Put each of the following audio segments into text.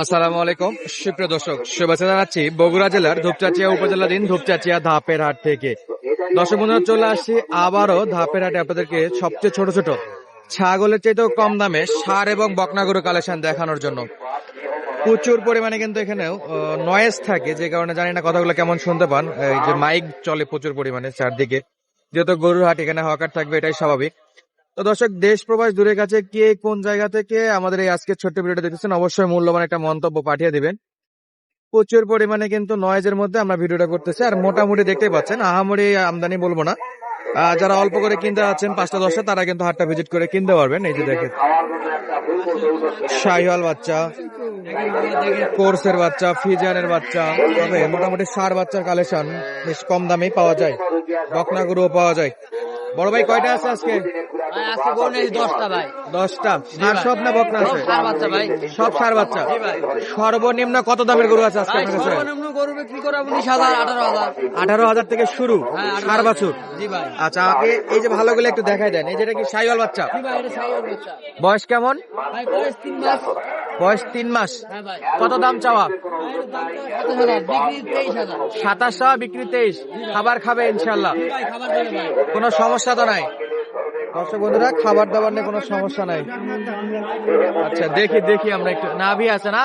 আসসালামু আলাইকুম। সুপ্রিয় দর্শক, শুভেচ্ছা জানাচ্ছি বগুড়া জেলার ধূপচাচিয়া উপজেলাধীন ধূপচাচিয়া ধাপের হাট থেকে। দর্শক বন্ধুরা, চলে আসছি আবারও ধাপের হাটে আপনাদেরকে সবচেয়ে ছোট ছোট, ছাগলের চাইতেও কম দামে সার এবং বকনাগরু কালেকশন দেখানোর জন্য। প্রচুর পরিমাণে কিন্তু এখানেও নয়েজ থাকে, যে কারণে জানি না কথাগুলো কেমন শুনতে পান। এই যে মাইক চলে প্রচুর পরিমাণে চারদিকে। যেহেতু গরুর হাট এখানে হকার থাকবে, এটাই স্বাভাবিক। তো দর্শক, দেশ প্রবাস দূরে কাছে কে কোন জায়গা থেকে আমাদের এই আজকের ছোট্ট ভিডিওটা দেখতেছেন, অবশ্যই মূল্যবান একটা মন্তব্য পাঠিয়ে দিবেন। প্রচুর পরিমাণে কিন্তু নয়েজের মধ্যে আমরা ভিডিওটা করতেছি, আর মোটামুটি দেখতেই পাচ্ছেন, আহামরি আমদানি বলব না। যারা অল্প করে কিনতে আছেন পাঁচটা, দশটা, তারা কিন্তু হাটটা ভিজিট করে কিনতে পারবেন। এই যে দেখেন, শাহিওয়াল বাচ্চা, কোর্সের বাচ্চা ফিজানের বাচ্চা, তবে মোটামুটি সার বাচ্চার কালেকশন বেশ কম দামেই পাওয়া যায়, বকনা গরুও পাওয়া যায়। বড় ভাই কয়টা আছে আজকে? আজকে গরু নেই দশটা ভাই। দশটা। আর সব না বকনা আছে? সার বাচ্চা ভাই। সব সার বাচ্চা। সর্বনিম্ন কত দামের গরু আছে আজকে আপনার কাছে সর্বনিম্ন গরু বিক্রি করে উনিশ হাজার আঠারো হাজার। আঠারো হাজার থেকে শুরু হ্যাঁ, সার। বাছুর। জি ভাই। আচ্ছা আগে এই যে ভালোগুলো একটু দেখাই দেন। এই যেটা কি সাইওয়াল বাচ্চা? সাইওয়াল বয়স কেমন? ভাই বয়স তিন মাস। বয়স তিন মাস। হ্যাঁ কত দাম চাওয়া? সাতাশ চাওয়া বিক্রি তেইশ খাবার খাবে ইনশাল্লাহ কোনো সমস্যা তো নাই। দর্শক বন্ধুরা খাবার দাবার নিয়ে কোনো সমস্যা নাই। আচ্ছা দেখি দেখি আমরা একটু। নাভি আছে না?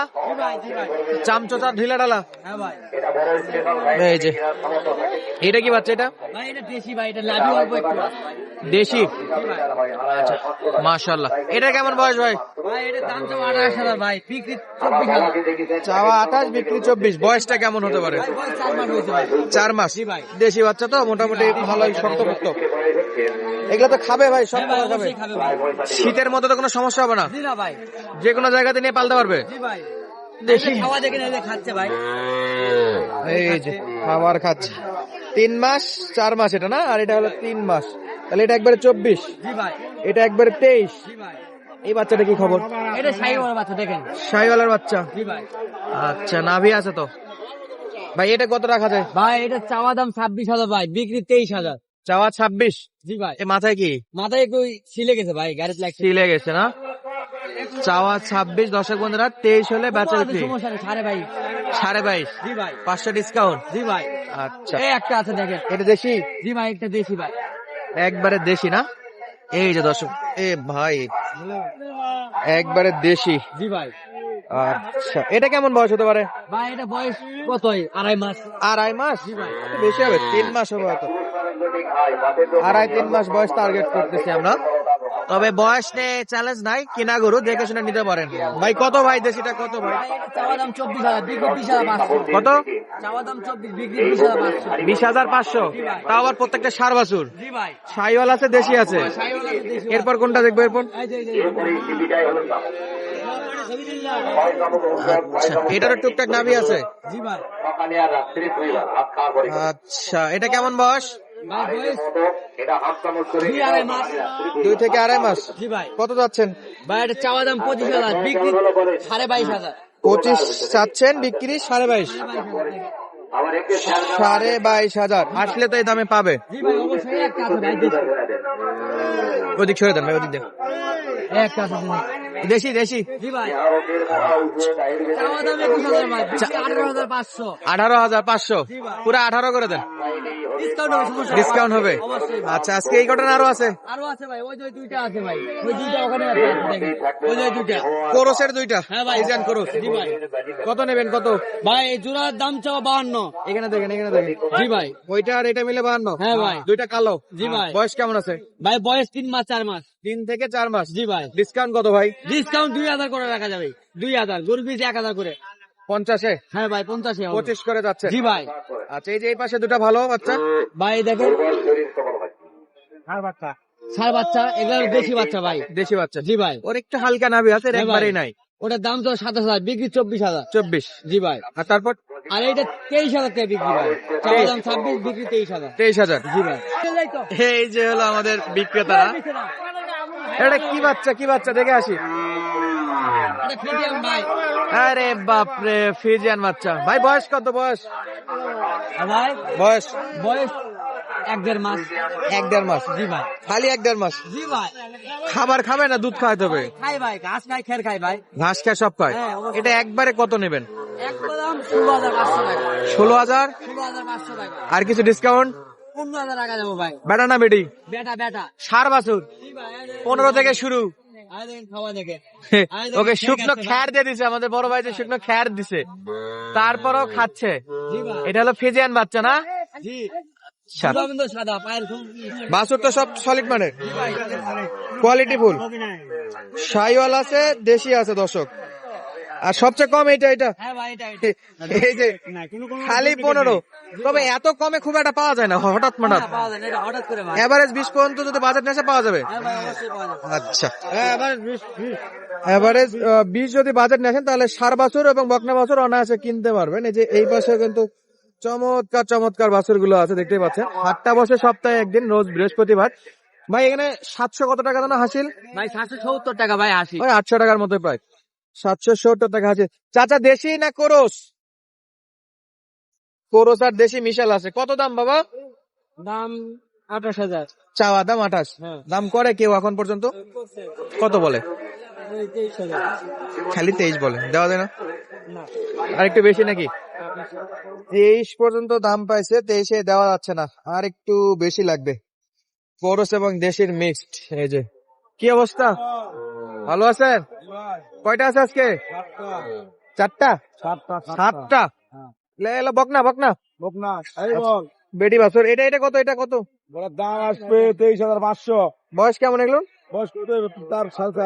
চামচোচা ঢিলা ডালা হ্যাঁ এই যে। এটা কি বাচ্চা এটা? দেশি আচ্ছা মাশাল্লাহ এটা কেমন বয়স ভাই? চাওয়া আঠাশ বিক্রি চব্বিশ বয়সটা কেমন হতে পারে? চার মাস। দেশি বাচ্চা তো মোটামুটি ভালোই শক্তপোক্ত। এগুলো তো খাবে ভাই সব হ্যাঁ খাবে। শীতের মধ্যে তো কোনো সমস্যা হবে না। যে কোনো জায়গাতে নিয়ে পালতে পারবে। জি খাওয়া দেখে না খাচ্ছে ভাই। এই যে খাবার খাচ্ছে। তিন মাস চার মাস এটা না? আর এটা হলো তিন মাস। তাহলে এটা একবারে চব্বিশ। এটা একবারে তেইশ। এই বাচ্চাটা কি খবর? এটা সাইওয়াল বাচ্চা দেখেন। শাহিওয়ালার বাচ্চা। আচ্ছা নাভি আছে তো? ভাই এটা কত রাখা যায়? ভাই এটা চাওয়া দাম ছাব্বিশ হাজার ভাই বিক্রি তেইশ হাজার। চাওয়া ছাব্বিশ? জি ভাই। মাথায় কি? মাথায় একটু ছিলে গেছে ভাই গাড়িতে লাগছে সিলে গেছে না? চাওয়া ছাব্বিশ দশক বন্ধুরা তেইশ হলে বেচা বিক্রি সাড়ে ভাই সাড়ে বাইশ। জি ভাই। পাঁচশো ডিসকাউন্ট জি ভাই। আচ্ছা। এই একটা আছে দেখেন। এটা দেশি? জি ভাই একটা দেশি ভাই। একবারে দেশি না? এই যে দর্শক এ ভাই একবারে দেশি। জি ভাই। আচ্ছা এটা কেমন বয়স হতে পারে? ভাই এটা বয়স কতই? আড়াই মাস। আড়াই মাস? বেশি হবে তিন মাস হবে হয়তো। আড়াই তিন মাস বয়স টার্গেট করতেছি আমরা। তবে বয়স নিয়ে চ্যালেঞ্জ নাই কিনা গরু দেখে শুনে নিতে পারেন। ভাই কত ভাই দেশিটা কত ভাই? চাওয়া দাম চব্বিশ হাজার বিক্রি কত? চাওয়া দাম চব্বিশ বিক্রি বিশ হাজার পাঁচশো। তাও আবার প্রত্যেকটা সার ভাই। সাইওয়াল আছে দেশি আছে। এরপর কোনটা দেখব এরপর। আচ্ছা এটারও টুকটাক নাভি আছে। আচ্ছা এটা কেমন বয়স? দুই থেকে আড়াই মাস? জি ভাই। কত যাচ্ছেন? ভাই এটা চাওয়া দাম পঁচিশ হাজার বিক্রি সাড়ে বাইশ হাজার। পঁচিশ চাচ্ছেন বিক্রি সাড়ে বাইশ। সাড়ে বাইশ হাজার। আসলে তো এই দামে পাবে। জি ভাই অবশ্যই একটা আছে ভাই দেশি। ওদিক সরে দেন ভাই ওদিক দেন। দেশি দেশি। আঠারো হাজার পাঁচশো। পুরো আঠারো করে দেন। ডিসকাউন্ট হবে। আচ্ছা আজকে এই ঘটনা আরও আছে? আরও আছে ভাই ওই দুইটা আছে ভাই। ওই দুইটা ওখানে আছে ওই যে দুইটা। কোরসের দুইটা? হ্যাঁ ভাই ডিজাইন কোরস জি ভাই। কত নেবেন কত? ভাই এই জোড়ার দাম চাওয়া বাহান্ন। এখানে দেখেন এখানে দেখেন। জি ভাই। ওইটা আর এটা মিলে বাহান্ন? হ্যাঁ ভাই। দুইটা কালো? জি ভাই। বয়স কেমন আছে? ভাই বয়স তিন মাস চার মাস। তিন থেকে চার মাস? জি ভাই। ডিসকাউন্ট কত ভাই? ডিসকাউন্ট দুই হাজার করে রাখা যাবে। দুই হাজার। গরু পিস এক হাজার করে। পঞ্চাশে? হ্যাঁ ভাই পঞ্চাশে হবে। পঁচিশ করে যাচ্ছে। জি ভাই। আচ্ছা এই যে এই পাশে দুটো ভালো বাচ্চা। ভাই দেখেন। সার বাচ্চা। এগুলো দেশি বাচ্চা ভাই। দেশি বাচ্চা। জি ভাই। ওর একটু হালকা নাভি আছে একবারেই নাই। ওটার দাম তো সাতাশ হাজার বিক্রি চব্বিশ হাজার। চব্বিশ। জি ভাই। আর তারপর? আর এইটা তেইশ হাজার টাকা বিক্রি ভাই চাওয়া দাম ছাব্বিশ বিক্রি তেইশ হাজার। তেইশ হাজার। জি ভাই। এই যে হলো আমাদের বিক্রেতারা। এটা কি বাচ্চা কি বাচ্চা? দেখে আসি। এটা আরে বাপরে ফিজিয়ান বাচ্চা। ভাই বয়স কত বয়স? ভাই। বয়স? বয়স এক দেড় মাস। এক দেড় মাস। জি ভাই। খালি এক দেড় মাস? জি ভাই। খাবার খাবে না দুধ খাওয়াতে হবে? খাই ভাই ঘাস খাই খের খাই ভাই। ঘাস খায় সব খায়? হ্যাঁ, এটা একবারে কত নেবেন? ষোলো হাজার আর কিছু ডিসকাউন্ট পনেরো হাজার টাকা যাব ভাই। বেটা না বেটি? বেটা বেটা। সার বাছুর। পনেরো থেকে শুরু। ওকে শুকনো খ্যার দিয়ে দিছে আমাদের বড় ভাই যে শুকনো খ্যার দিছে তারপরও খাচ্ছে। এটা হলো ফিজিয়ান বাচ্চা না? বাছুর তো সব সলিড মানে কোয়ালিটি ফুল সাইওয়াল আছে দেশি আছে দর্শক। আর সবচেয়ে কম এটা এটা। হ্যাঁ এই যে খালি পনেরো। তবে এত কমে খুব একটা পাওয়া যায় না হঠাৎ হ্যাঁ, ভাই এভারেজ বিশ পর্যন্ত যদি বাজেট নেশে পাওয়া যাবে। হ্যাঁ পাওয়া যাবে। আচ্ছা। এভারেজ বিশ যদি বাজেট নেছেন তাহলে সার বাছুর এবং বকনা বাছুর অনায়াসে কিনতে পারবেন। এই যে এই পাশে কিন্তু চমৎকার চমৎকার বাছুরগুলো আছে দেখতেই পাচ্ছেন। হাটটা বসে সপ্তাহে একদিন রোজ বৃহস্পতিবার। ভাই এখানে সাতশো কত টাকা দানা হাসিল? ভাই সাতশো সত্তর টাকা ভাই ওই আটশো টাকার মতো প্রায় সাতশো সত্তর টাকা আছে। চাচা দেশি না কোরস? কোরস আর দেশি মিশাল আছে। কত দাম বাবা? দাম আঠাশ হাজার। চাওয়া দাম আঠাশ। হ্যাঁ। দাম করে কেউ এখন পর্যন্ত? কত বলে? খালি তেইশ বলে। দেওয়া যায় না? আর একটু বেশি নাকি? তেইশ পর্যন্ত দাম পাইছে তেইশে দেওয়া যাচ্ছে না। আর একটু বেশি লাগবে। কোরস এবং দেশির মিক্সড এই যে। কি অবস্থা? ভালো আছেন? কয়টা আছে আজকে? চারটা? সাতটা লে এলো বকনা বকনা। বেটি বাছর এটা এটা কত এটা কত? দাম আসবে তেইশ হাজার পাঁচশো। বয়স কেমন এগুলো? বয়স কত তার সাথে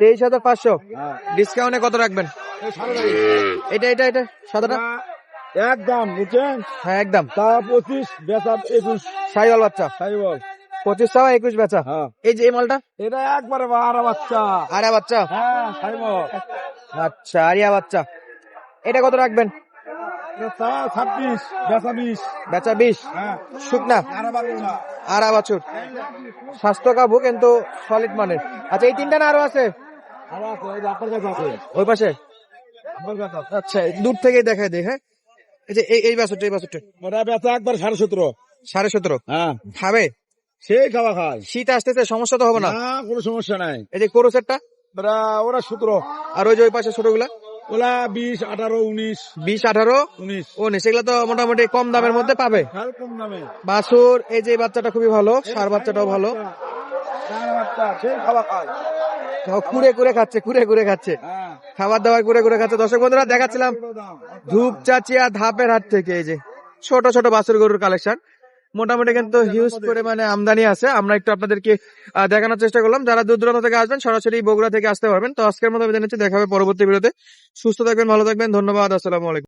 তেইশ হাজার পাঁচশো। হ্যাঁ। ডিসকাউন্টে কত রাখবেন? এটা এটা এটা সাদাটা? একদম বুঝছেন? হ্যাঁ একদম। তা পঁচিশ বেচা একুশ। সাইওয়াল বাচ্চা। বল পঁচিশ টাকা একুশ বেচা। হ্যাঁ। এই যে এই মালটা? এটা একবারে বারো বাচ্চা। আরে বাচ্চা? হ্যাঁ আচ্ছা আরিয়া বাচ্চা। এটা কত রাখবেন? ছাব্বিশ বেচা বিশ। বেচা বিশ? হ্যাঁ। শুকনা? আরা বাছুর। স্বাস্থ্য কাবু কিন্তু সলিড মানের। আচ্ছা এই তিনটা না আরও আছে? আরও ওই পাশে? আচ্ছা দূর থেকেই দেখায় দেখ হ্যাঁ? এই যে এই এই বাছুরটা এই বাছুরটা। ওটা বেচা একবার সাড়ে সতেরো। সাড়ে সতেরো? হ্যাঁ। খাবে সেই খাওয়া খায়। শীত আসতেছে সমস্যা তো হবে না। না কোনো সমস্যা নাই। এই যে কোরসেরটা ওরা সতেরো। আর ওই যে ওই পাশে ছোটগুলা? ওলা বিশ আঠারো উনিশ। বিশ আঠারো? উনিশ। উনিশ এগুলো তো মোটামুটি কম দামের মধ্যে পাবে। কম দামে। বাছুর এই যে বাচ্চাটা খুবই ভালো সার বাচ্চাটাও ভালো। কুড়ে কুড়ে খাচ্ছে কুড়ে কুড়ে খাচ্ছে। হ্যাঁ। খাবার দাবার কুড়ে কুড়ে খাচ্ছে। দর্শক বন্ধুরা দেখাচ্ছিলাম ধূপ চাচিয়া ধাপের হাট থেকে এই যে ছোট ছোট বাছুর গরুর কালেকশন মোটামুটি কিন্তু হিউজ পরিমাণে আমদানি আছে। আমরা একটু আপনাদেরকে দেখানোর চেষ্টা করলাম। যারা দূর দূরান্ত থেকে আসবেন সরাসরি বগুড়া থেকে আসতে পারবেন। তো আজকের মতো বিদায় নিচ্ছি। দেখা হবে পরবর্তী ভিডিওতে। সুস্থ থাকবেন ভালো থাকবেন। ধন্যবাদ। আসসালামু আলাইকুম।